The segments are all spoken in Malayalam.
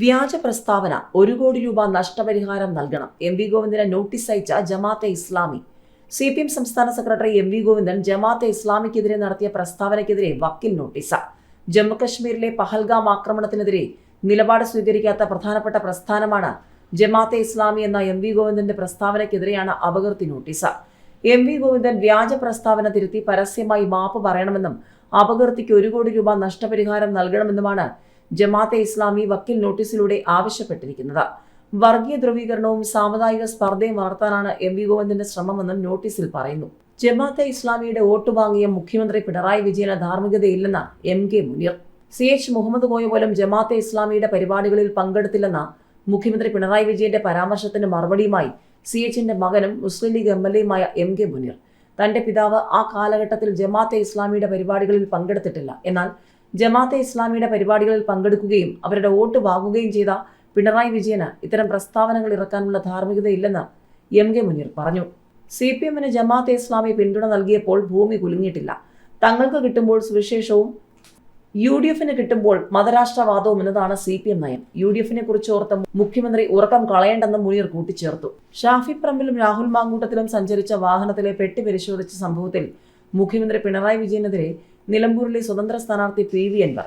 വ്യാജ പ്രസ്താവന ഒരു കോടി രൂപ നഷ്ടപരിഹാരം നൽകണം. എം വി ഗോവിന്ദന് നോട്ടീസ് അയച്ച Jamaat-e Islami. C P M സംസ്ഥാന secretary M V Govindan Jamaat-e ഇസ്ലാമിക്കെതിരെ നടത്തിയ പ്രസ്താവനയ്ക്കെതിരെ വക്കീൽ നോട്ടീസ്. ജമ്മുകശ്മീരിലെ പഹൽഗാം ആക്രമണത്തിനെതിരെ നിലപാട് സ്വീകരിക്കാത്ത പ്രധാനപ്പെട്ട പ്രസ്ഥാനമാണ് ജമാഅത്തെ ഇസ്ലാമി എന്ന എം വി ഗോവിന്ദന്റെ പ്രസ്താവനയ്ക്കെതിരെയാണ് അപകീർത്തി നോട്ടീസ്. എം വി ഗോവിന്ദൻ വ്യാജ പ്രസ്താവന തിരുത്തി പരസ്യമായി മാപ്പ് പറയണമെന്നും അപകീർത്തിക്ക് ഒരു കോടി രൂപ നഷ്ടപരിഹാരം നൽകണമെന്നുമാണ് ജമാഅത്തെ ഇസ്ലാമി വക്കീൽ നോട്ടീസിലൂടെ ആവശ്യപ്പെട്ടിരിക്കുന്നത്. വർഗീയ ധ്രുവീകരണവും സാമുദായിക സ്പർദ്ധയും വളർത്താനാണ് എം വി ഗോവിന്ദന്റെ ശ്രമമെന്നും നോട്ടീസിൽ പറയുന്നു. ജമാഅത്തെ ഇസ്ലാമിയുടെ വോട്ട് വാങ്ങിയ മുഖ്യമന്ത്രി പിണറായി വിജയന് ധാർമ്മികതയില്ലെന്ന M K Muneer. C H Muhammad Koya പോലും ജമാഅത്തെ ഇസ്ലാമിയുടെ പരിപാടികളിൽ പങ്കെടുത്തില്ലെന്ന മുഖ്യമന്ത്രി പിണറായി വിജയന്റെ പരാമർശത്തിന് മറുപടിയുമായി സി എച്ചിന്റെ മകനും മുസ്ലിം ലീഗ് എം എൽ എയുമായ എം കെ മുനീർ. തന്റെ പിതാവ് ആ കാലഘട്ടത്തിൽ ജമാഅത്തെ ഇസ്ലാമിയുടെ പരിപാടികളിൽ പങ്കെടുത്തിട്ടില്ല. എന്നാൽ ജമാഅത്തെ ഇസ്ലാമിയുടെ പരിപാടികളിൽ പങ്കെടുക്കുകയും അവരുടെ വോട്ട് വാങ്ങുകയും ചെയ്ത പിണറായി വിജയന് ഇത്തരം പ്രസ്താവനകൾ ഇറക്കാനുള്ള ധാർമ്മികതയില്ലെന്ന് എം കെ മുനീർ പറഞ്ഞു. സി പി എമ്മിന് ജമാഅത്തെ ഇസ്ലാമി പിന്തുണ നൽകിയപ്പോൾ ഭൂമി കുലുങ്ങിയിട്ടില്ല. തങ്ങൾക്ക് കിട്ടുമ്പോൾ സുവിശേഷവും യു ഡി എഫിന് കിട്ടുമ്പോൾ മതരാഷ്ട്രവാദവും എന്നതാണ് സി പി എം നയം. യു ഡി എഫിനെ കുറിച്ച് ഓർത്ത് മുഖ്യമന്ത്രി ഉറക്കം കളയേണ്ടെന്ന് മുനീർ കൂട്ടിച്ചേർത്തു. ഷാഫി പ്രമ്പിലും രാഹുൽ മാങ്കൂട്ടത്തിലും സഞ്ചരിച്ച വാഹനത്തിലെ പെട്ടി പരിശോധിച്ച സംഭവത്തിൽ മുഖ്യമന്ത്രി പിണറായി വിജയനെതിരെ നിലമ്പൂരിലെ സ്വതന്ത്ര സ്ഥാനാർത്ഥി പി വി അൻവർ.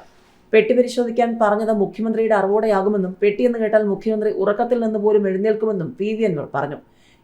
പെട്ടി പരിശോധിക്കാൻ പറഞ്ഞത് മുഖ്യമന്ത്രിയുടെ അറിവോടെയാകുമെന്നും പെട്ടിയെന്ന് കേട്ടാൽ മുഖ്യമന്ത്രി ഉറക്കത്തിൽ നിന്ന് പോലും എഴുന്നേൽക്കുമെന്നും പി വി അൻവർ പറഞ്ഞു.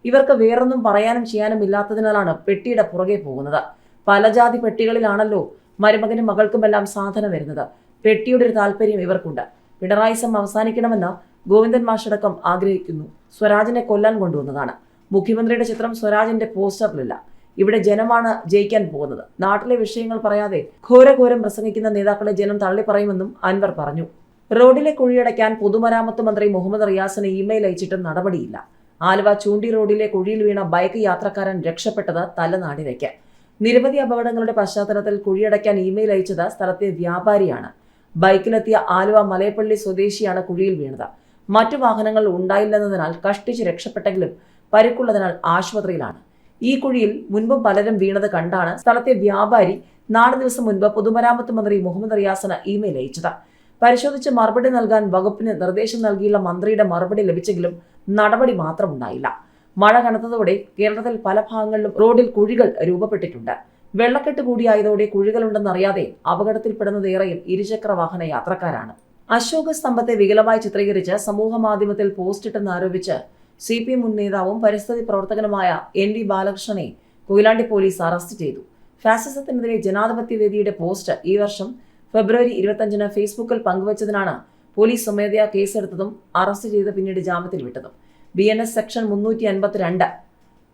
ഇവർക്ക് വേറൊന്നും പറയാനും ചെയ്യാനും ഇല്ലാത്തതിനാലാണ് പെട്ടിയുടെ പുറകെ പോകുന്നത്. പലജാതി പെട്ടികളിലാണല്ലോ മരുമകനും മകൾക്കുമെല്ലാം സാധനം വരുന്നത്. പെട്ടിയുടെ ഒരു താല്പര്യം ഇവർക്കുണ്ട്. പിണറായിസം അവസാനിക്കണമെന്ന് ഗോവിന്ദൻ മാഷടക്കം ആഗ്രഹിക്കുന്നു. സ്വരാജിനെ കൊല്ലാൻ കൊണ്ടുവന്നതാണ്. മുഖ്യമന്ത്രിയുടെ ചിത്രം സ്വരാജിന്റെ പോസ്റ്ററിലില്ല. ഇവിടെ ജനമാണ് ജയിക്കാൻ പോകുന്നത്. നാട്ടിലെ വിഷയങ്ങൾ പറയാതെ ഘോരഘോരം പ്രസംഗിക്കുന്ന നേതാക്കളെ ജനം തള്ളിപ്പറയുമെന്നും അൻവർ പറഞ്ഞു. റോഡിലെ കുഴിയടയ്ക്കാൻ പൊതുമരാമത്ത് മന്ത്രി മുഹമ്മദ് റിയാസിന് ഇമെയിൽ അയച്ചിട്ടും നടപടിയില്ല. ആലുവ ചൂണ്ടി റോഡിലെ കുഴിയിൽ വീണ ബൈക്ക് യാത്രക്കാരൻ രക്ഷപ്പെട്ടത് തലനാടിലേക്ക്. നിരവധി അപകടങ്ങളുടെ പശ്ചാത്തലത്തിൽ കുഴിയടയ്ക്കാൻ ഇമെയിൽ അയച്ചത് സ്ഥലത്തെ വ്യാപാരിയാണ്. ബൈക്കിലെത്തിയ ആലുവ മലയപ്പള്ളി സ്വദേശിയാണ് കുഴിയിൽ വീണത്. മറ്റു വാഹനങ്ങൾ ഉണ്ടായില്ലെന്നതിനാൽ കഷ്ടിച്ച് രക്ഷപ്പെട്ടെങ്കിലും പരിക്കുള്ളതിനാൽ ആശുപത്രിയിലാണ്. ഈ കുഴിയിൽ മുൻപും പലരും വീണത് കണ്ടാണ് സ്ഥലത്തെ വ്യാപാരി നാല് ദിവസം മുൻപ് പൊതുമരാമത്ത് മന്ത്രി മുഹമ്മദ് റിയാസിന് ഇമെയിൽ അയച്ചത്. പരിശോധിച്ച് മറുപടി നൽകാൻ വകുപ്പിന് നിർദ്ദേശം നൽകിയുള്ള മന്ത്രിയുടെ മറുപടി ലഭിച്ചെങ്കിലും നടപടി മാത്രം ഉണ്ടായില്ല. മഴ കനത്തതോടെ കേരളത്തിൽ പല ഭാഗങ്ങളിലും റോഡിൽ കുഴികൾ രൂപപ്പെട്ടിട്ടുണ്ട്. വെള്ളക്കെട്ട് കൂടിയായതോടെ കുഴികളുണ്ടെന്നറിയാതെ അപകടത്തിൽപ്പെടുന്നതേറെയും ഇരുചക്ര വാഹന യാത്രക്കാരാണ്. അശോക സ്തംഭത്തെ വികലമായി ചിത്രീകരിച്ച് സമൂഹ മാധ്യമത്തിൽ പോസ്റ്റിട്ടെന്നാരോപിച്ച് സി പി എം മുൻ നേതാവും പരിസ്ഥിതി പ്രവർത്തകനുമായ എൻ വി ബാലകൃഷ്ണനെ കൊയിലാണ്ടി പോലീസ് അറസ്റ്റ് ചെയ്തു. ഫാസിസത്തിനെതിരെ ജനാധിപത്യ വേദിയുടെ പോസ്റ്റ് ഈ വർഷം ഫെബ്രുവരി ഇരുപത്തഞ്ചിന് ഫേസ്ബുക്കിൽ പങ്കുവച്ചതിനാണ് പോലീസ് സ്വമേധയാ കേസെടുത്തതും അറസ്റ്റ് ചെയ്ത് പിന്നീട് ജാമ്യത്തിൽ വിട്ടതും. ബി എൻ എസ് സെക്ഷൻ മുന്നൂറ്റി അൻപത്തിരണ്ട്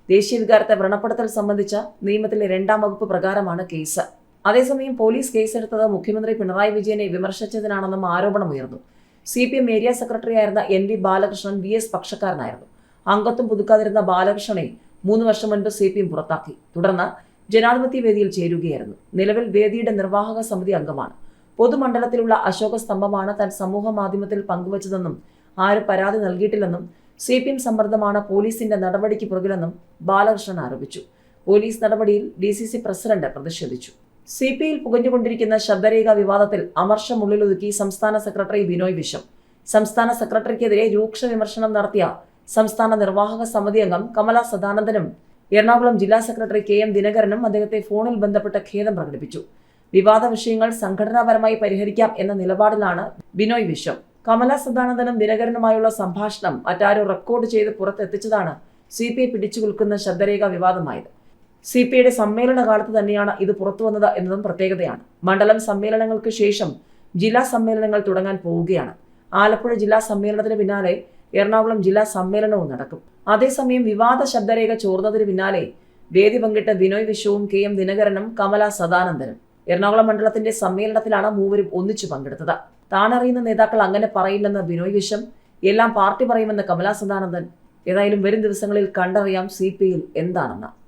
ദേശീയ വികാരത്തെ വ്രണപ്പെടുത്തൽ സംബന്ധിച്ച നിയമത്തിലെ രണ്ടാം വകുപ്പ് പ്രകാരമാണ് കേസ്. അതേസമയം പോലീസ് കേസെടുത്തത് മുഖ്യമന്ത്രി പിണറായി വിജയനെ വിമർശിച്ചതിനാണെന്നും ആരോപണമുയർന്നു. സി പി എം ഏരിയ സെക്രട്ടറിയായിരുന്ന N V Balakrishnan V S പക്ഷക്കാരനായിരുന്നു. അംഗത്വം പുതുക്കാതിരുന്ന ബാലകൃഷ്ണനെ മൂന്ന് വർഷം മുൻപ് സി പി എം പുറത്താക്കി. തുടർന്ന് ജനാധിപത്യ വേദിയിൽ ചേരുകയായിരുന്നു. നിലവിൽ വേദിയുടെ നിർവാഹക സമിതി അംഗമാണ്. പൊതുമണ്ഡലത്തിലുള്ള അശോക സ്തംഭമാണ് താൻ സമൂഹ മാധ്യമത്തിൽ പങ്കുവച്ചതെന്നും ആരും പരാതി നൽകിയിട്ടില്ലെന്നും സി പി എം സമ്മർദ്ദമാണ് പോലീസിന്റെ നടപടിക്ക് പുറകിലെന്നും ബാലകൃഷ്ണൻ ആരോപിച്ചു. പോലീസ് നടപടിയിൽ ഡി സി സി പ്രസിഡന്റ് പ്രതിഷേധിച്ചു. സി പി ഐയിൽ പുകഞ്ഞുകൊണ്ടിരിക്കുന്ന ശബ്ദരേഖ വിവാദത്തിൽ അമർഷമുള്ളിലൊതുക്കി സംസ്ഥാന സെക്രട്ടറി ബിനോയ് വിശ്വം. സംസ്ഥാന സെക്രട്ടറിക്കെതിരെ രൂക്ഷ വിമർശനം നടത്തിയ സംസ്ഥാന നിർവാഹക സമിതി അംഗം കമല സദാനന്ദനും എറണാകുളം ജില്ലാ സെക്രട്ടറി കെ എം ദിനകരനും അദ്ദേഹത്തെ ഫോണിൽ ബന്ധപ്പെട്ട ഖേദം പ്രകടിപ്പിച്ചു. വിവാദ വിഷയങ്ങൾ സംഘടനാപരമായി പരിഹരിക്കാം എന്ന നിലപാടിലാണ് ബിനോയ് വിശ്വം. കമല സദാനന്ദനും ദിനകരനുമായുള്ള സംഭാഷണം മറ്റാരോ റെക്കോർഡ് ചെയ്ത് പുറത്തെത്തിച്ചതാണ് സി പി ഐ പിടിച്ചു ശബ്ദരേഖ വിവാദമായത്. സി പി ഐയുടെ സമ്മേളന കാലത്ത് തന്നെയാണ് ഇത് പുറത്തുവന്നത് എന്നതും പ്രത്യേകതയാണ്. മണ്ഡലം സമ്മേളനങ്ങൾക്ക് ശേഷം ജില്ലാ സമ്മേളനങ്ങൾ തുടങ്ങാൻ പോവുകയാണ്. ആലപ്പുഴ ജില്ലാ സമ്മേളനത്തിന് പിന്നാലെ എറണാകുളം ജില്ലാ സമ്മേളനവും നടക്കും. അതേസമയം വിവാദ ശബ്ദരേഖ ചോർന്നതിന് പിന്നാലെ വേദി പങ്കിട്ട ബിനോയ് വിശ്വവും കെ എം ദിനകരനും കമല സദാനന്ദനും. എറണാകുളം മണ്ഡലത്തിന്റെ സമ്മേളനത്തിലാണ് മൂവരും ഒന്നിച്ചു പങ്കെടുത്തത്. താനറിയുന്ന നേതാക്കൾ അങ്ങനെ പറയില്ലെന്ന് ബിനോയ് വിശ്വം എല്ലാം പാർട്ടി പറയുമെന്ന് കമലാ സദാനന്ദൻ. ഏതായാലും വരും ദിവസങ്ങളിൽ കണ്ടറിയാം സി പി എന്താണെന്ന്.